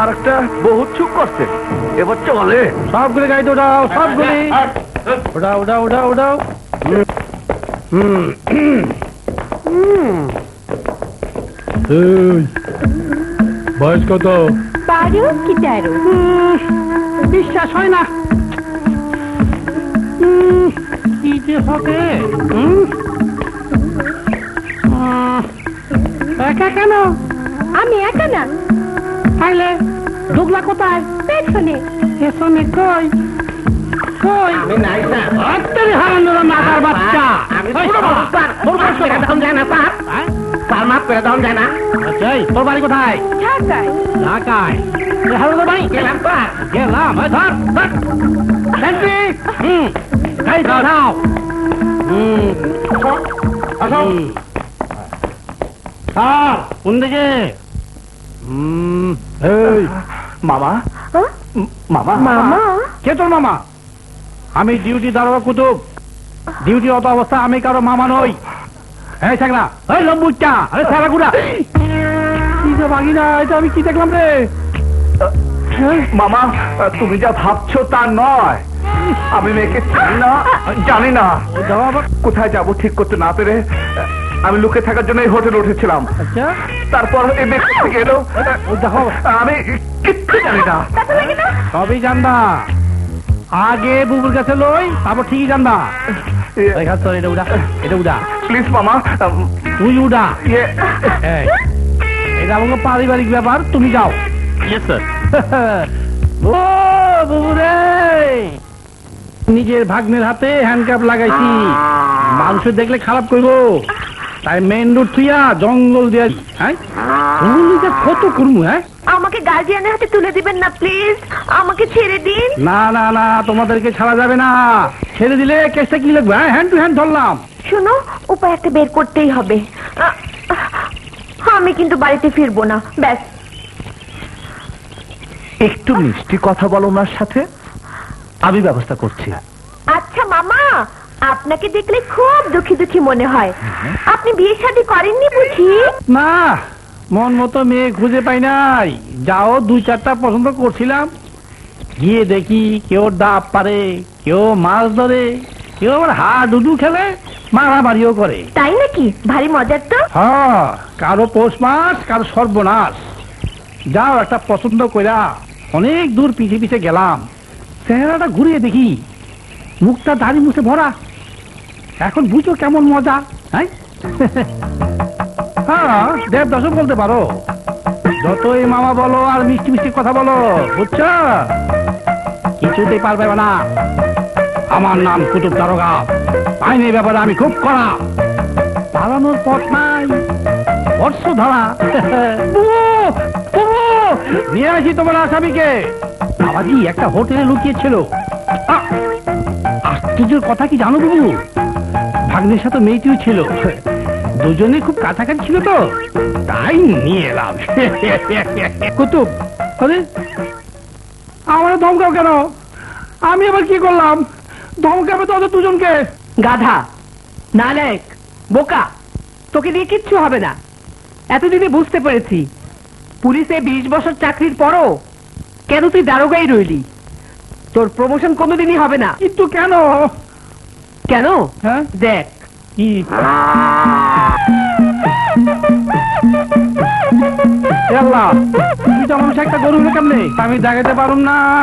আর একটা বহুত চুপ করছে। এবার চলে সবগুলি গাড়িতে উঠাও সবগুলি। উঠাও উঠাও উঠাও উঠাও। বয়স কত? বারো কি তেরো? বিশ্বাস হয় না। কি যে হবে? একা কেন? আমি একা না। তাইলে দুগলা কোথায় পেছনে পেছনে কই কই আমি নাই স্যার আত্মারি হারানোর মাথার বাচ্চা আমি ওই ছোট মানুষ, স্যার। তোর মাফ বয়স করে কত? দাও যায় না স্যার হ্যাঁ? স্যার মাফ করে দাও যায় না আচ্ছা, এই, তোর বাড়ি কোথায় ঢাকায় ঢাকায় এ, হ্যালো তোর বাড়ি গেলাম স্যার গেলাম এই ধর ধর সেন্ট্রি হুম এই দাও দাও হুম হুম। স্যার কোন দিকে হুম এই মামা? হ্যাঁ? মামা? মামা? কে তোর মামা? আমি ডিউটি দারোগা কুতুব। ডিউটি অত অবস্থা আমি কারও মামা নই। এই ছাগলা এই লম্বুচা আরে সারা গুড়া। কি যে এটা আমি কি দেখলাম রে? মামা তুমি যা ভাবছ তা নয়। আমি মেয়েকে চিনি না জানি না। কোথায় যাব ঠিক করতে না পেরে? আমি লুকে থাকার জন্য এই হোটেলে উঠেছিলাম। আচ্ছা। তারপর এই ব্যক্তি থেকে এলো। দেখো। আমি কিচ্ছু জানি না। সবই জানবা। আগে বুবুর কাছে লই তারপর ঠিকই জানবা। এই এটা উড়া এটা উড়া প্লিজ মামা। তুই উড়া ইয়ে। এটা আমাকে পারিবারিক ব্যাপার তুমি যাও। ইয়েস স্যার ও বুবু রে। নিজের ভাগ্নের হাতে হ্যান্ডকাপ লাগাইছি। মানুষের দেখলে খারাপ করব। তাই মেন রোড থুইয়া জঙ্গল দিয়া হ্যাঁ? কত করব হ্যাঁ? আমাকে গার্জিয়ানের হাতে তুলে দিবেন না প্লিজ আমাকে ছেড়ে দিন। না না না তোমাদেরকে ছাড়া যাবে না। ছেড়ে দিলে কেসটা কি লাগবে হ্যাঁ? হ্যান্ড টু হ্যান্ড ধরলাম। শোনো উপায় একটা বের করতেই হবে। আমি কিন্তু বাড়িতে ফিরবো না ব্যাস। একটু মিষ্টি কথা বলো ওনার সাথে। আমি ব্যবস্থা করছি। আচ্ছা মামা! আপনাকে দেখলে খুব দুঃখী দুঃখী মনে হয়। আপনি বিয়ে শাদী করেননি বুঝি? না মন মতো মেয়ে খুঁজে পাই নাই। যাও দুই চারটা পছন্দ করছিলাম। গিয়ে দেখি কেউ ডাব পারে কেউ মাছ ধরে কেউ আবার হা ডুডু খেলে মারামারিও করে। তাই নাকি? ভারী মজার তো। হ্যাঁ কারও পৌষ মাছ কারও সর্বনাশ। যাও একটা পছন্দ কইরা অনেক দূর পিছে পিছে গেলাম। চেহারাটা ঘুরিয়ে দেখি। মুখটা দাড়ি মুছে ভরা। এখন বুঝো কেমন মজা হ্যাঁ? হ্যাঁ দেব দশক বলতে পারো। যতই মামা বলো আর মিষ্টি মিষ্টি কথা বলো, বুঝছ? কিছুতেই পারবে না। আমার নাম কুতুব দারোগা আইনের ব্যাপারে আমি খুব কড়া। পালানোর পথ নাই। বর্ষ ধরা। নিয়ে আসি তোমার আসামিকে। বাবাজি, একটা হোটেলে লুকিয়েছিল। আশ্চর্যের কথা কি জানো বুবু ভাগ্নের সাথে মেয়েটিও ছিল। দুজনে খুব কাছাকাছি ছিল তো। তাই নিয়ে এলাম। কুতুব আরে আমার ধমকাও কেন? আমি আবার কি করলাম? ধমকাবে তো ওদের দুজনকে। গাধা নালেক বোকা তোকে দিয়ে কিচ্ছু হবে না। এতদিনে বুঝতে পেরেছি পুলিশে বিশ বছর চাকরির পরও কেন তুই দারোগাই রইলি? তোর প্রমোশন কোনোদিনই হবে না। কিন্তু কেন? কেন? হ্যাঁ? দেখ। কি? আল্লাহ তুই তো মানুষ একটা গরু নেই কেমনে? আমি দেখাতে পারুম না।